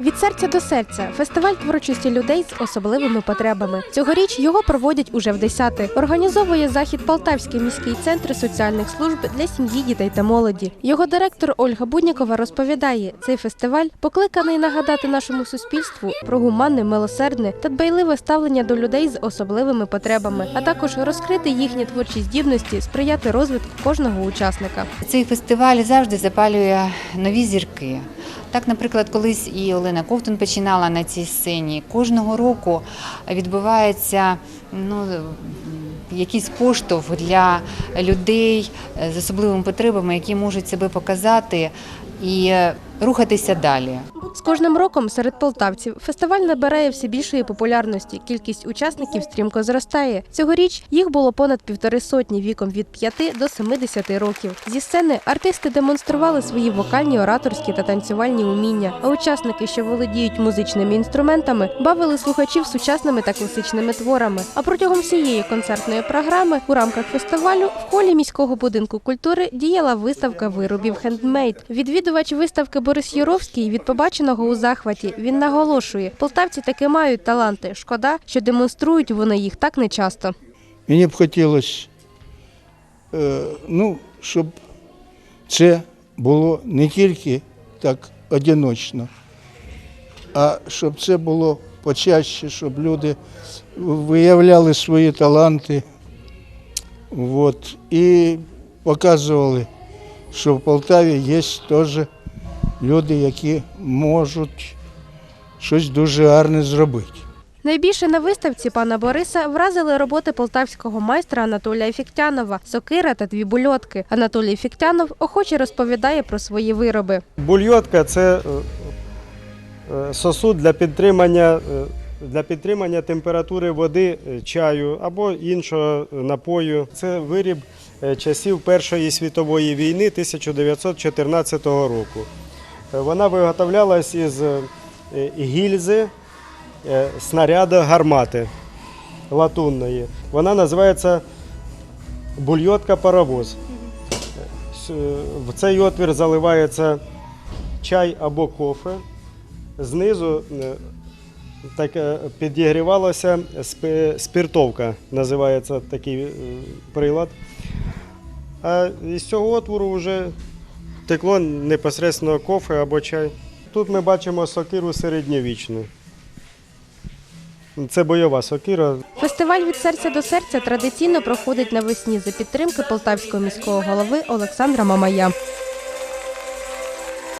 Від серця до серця фестиваль творчості людей з особливими потребами. Цьогоріч його проводять уже в десяте. Організовує захід Полтавський міський центр соціальних служб для сім'ї, дітей та молоді. Його директор Ольга Буднікова розповідає, цей фестиваль покликаний нагадати нашому суспільству про гуманне, милосердне та дбайливе ставлення до людей з особливими потребами, а також розкрити їхні творчі здібності, сприяти розвитку кожного учасника. Цей фестиваль завжди запалює нові зірки. Так, наприклад, колись і Олена Ковтун починала на цій сцені. Кожного року відбувається ну, якийсь поштовх для людей з особливими потребами, які можуть себе показати і рухатися далі. З кожним роком серед полтавців фестиваль набирає все більшої популярності. Кількість учасників стрімко зростає. Цьогоріч їх було понад півтори сотні віком від 5 до 70 років. Зі сцени артисти демонстрували свої вокальні, ораторські та танцювальні уміння. А учасники, що володіють музичними інструментами, бавили слухачів сучасними та класичними творами. А протягом всієї концертної програми у рамках фестивалю в холі міського будинку культури діяла виставка виробів хендмейд. Відвідувач виставки Борис Юровський від побаченого у захваті. Він наголошує, полтавці таки мають таланти. Шкода, що демонструють вони їх так нечасто. Мені б хотілося, е, ну, щоб це було не тільки так одиночно, а щоб це було почаще, щоб люди виявляли свої таланти от, і показували, що в Полтаві є теж люди, які можуть щось дуже гарне зробити. Найбільше на виставці пана Бориса вразили роботи полтавського майстра Анатолія Фіктянова, сокира та дві бульотки. Анатолій Фіктянов охоче розповідає про свої вироби. Бульйотка це е, е, сосуд для підтримання, е, для підтримання температури води, чаю або іншого напою. Це виріб часів Першої світової війни 1914 року. Е, Вона виготовлялась із е, гільзи е, снаряда гармати латунної. Вона називається бульйотка паровоз. В цей отвір заливається чай або кофе. Знизу так підігрівалася спи- спиртовка, називається такий прилад. А із цього отвору вже текло непосередньо кофе або чай. Тут ми бачимо сокиру середньовічну. Це бойова сокира. Фестиваль від серця до серця традиційно проходить навесні за підтримки полтавського міського голови Олександра Мамая.